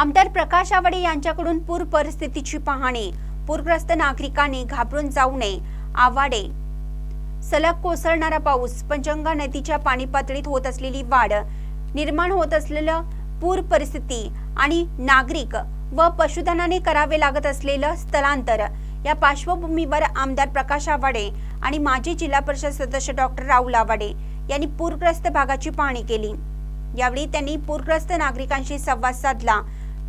आमदार प्रकाश आवाडे यांच्याकडून पूर परिस्थितीची पाहणी. पूरग्रस्त नागरिकांनी घाबरून जाऊ नये. आवाडे. सलग कोसळणारा पाऊस पंचंगा नदीच्या पाणी पातळीत होत असलेली वाढ निर्माण होत असलेलं पूर परिस्थिती आणि नागरिक व पशुधनाने करावे लागत असलेलं स्थलांतर. या पार्श्वभूमीवर आमदार प्रकाश आवाडे आणि माजी जिल्हा परिषद सदस्य डॉक्टर राहुल आवाडे यांनी पूरग्रस्त भागाची पाहणी केली. यावेळी त्यांनी पूरग्रस्त नागरिकांशी संवाद साधला.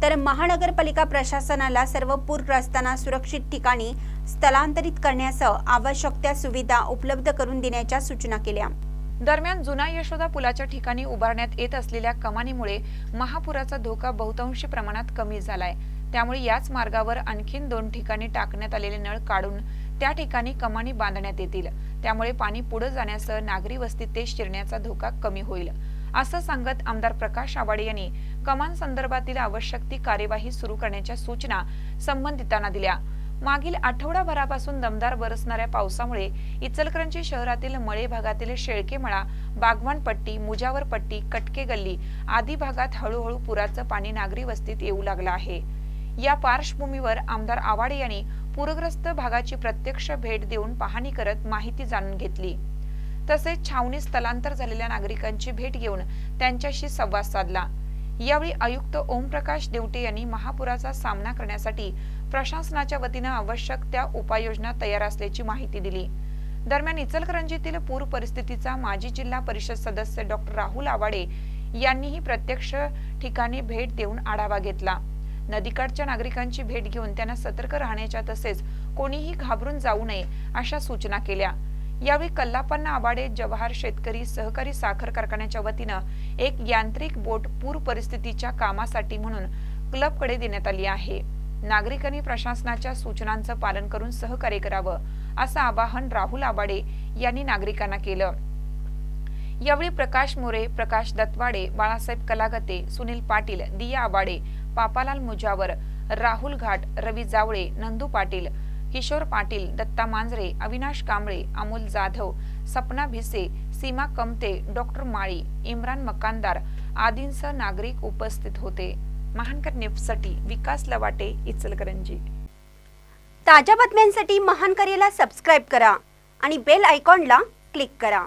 तर महानगरपालिका प्रशासनाला सर्व पूरग्रस्तांना सुरक्षित ठिकाणी स्थलांतरित करण्यासह आवश्यक त्या सुविधा उपलब्ध करून देण्याच्या सूचना केल्या. दरम्यान जुना यशोदा पुलाच्या ठिकाणी उभारण्यात येत असलेल्या कमानीमुळे महापुराचा धोका बहुतांशी प्रमाणात कमी झालाय. त्यामुळे याच मार्गावर आणखीन दोन ठिकाणी टाकण्यात आलेले नळ काढून त्या ठिकाणी कमानी बांधण्यात येतील. त्यामुळे पाणी पुढे जाण्यासह नागरी वस्तीत ते शिरण्याचा धोका कमी होईल. असं सांगत आमदार प्रकाश आवाडे यांनी कमान संदर्भातील आवश्यक ती कार्यवाही सुरू करण्याच्या सूचना संबंधितांना दिल्या. मागील आठवडाभरापासून दमदार बरसणाऱ्या पावसामुळे इचलकरंजी शहरातील मळे भागातील शेळकेमळा बागवानपट्टी मुजावरपट्टी कटके गल्ली आदी भागात हळूहळू पुराचं पाणी नागरी वस्तीत येऊ लागलं आहे. या पार्श्वभूमीवर आमदार आवाडे यांनी पूरग्रस्त भागाची प्रत्यक्ष भेट देऊन पाहणी करत माहिती जाणून घेतली. तसेच छावणी स्थलांतर झालेल्या नागरिकांची भेट घेऊन त्यांच्याशी संवाद साधला. यावेळी आयुक्त ओमप्रकाश देवटे यांनी महापुराचा सामना करण्यासाठी प्रशासनाच्या वतीनं आवश्यक त्या उपाययोजना तयार असल्याची माहिती दिली. दरम्यान इचलकरंजीतील पूर परिस्थितीचा माजी जिल्हा परिषद सदस्य डॉक्टर राहुल आवाडे यांनीही प्रत्यक्ष ठिकाणी भेट देऊन आढावा घेतला. नदीकाठच्या नागरिकांची भेट घेऊन त्यांना सतर्क राहण्याच्या तसेच कोणीही घाबरून जाऊ नये अशा सूचना केल्या. यावेळी कल्लापन्न आबाडे जवाहर शेतकरी सहकारी साखर कारखान्याच्या वतीनं एक यांत्रिक बोट पूर परिस्थितीच्या कामासाठी म्हणून क्लबकडे देण्यात आली आहे. नागरिकांनी प्रशासनाच्या सूचनांचं पालन करून सहकार्य करावं असं आवाहन राहुल आबाडे यांनी नागरिकांना केलं. यावेळी प्रकाश मोरे प्रकाश दत्वाडे बाळासाहेब कलागते सुनील पाटील दिया आबाडे पापालाल मुजावर राहुल घाट रवी जावळे नंदू पाटील किशोर पाटील दत्ता मांजरे अविनाश कांबळे अमोल जाधव सपना भिसे सीमा कमते डॉक्टर माळी इम्रान मकानदार आदींसह नागरिक उपस्थित होते. महानकर न्यूजसाठी विकास लवाटे इचलकरंजी. ताज्या बातम्यांसाठी महानकरेला सबस्क्राईब करा आणि बेल आयकॉनला क्लिक करा.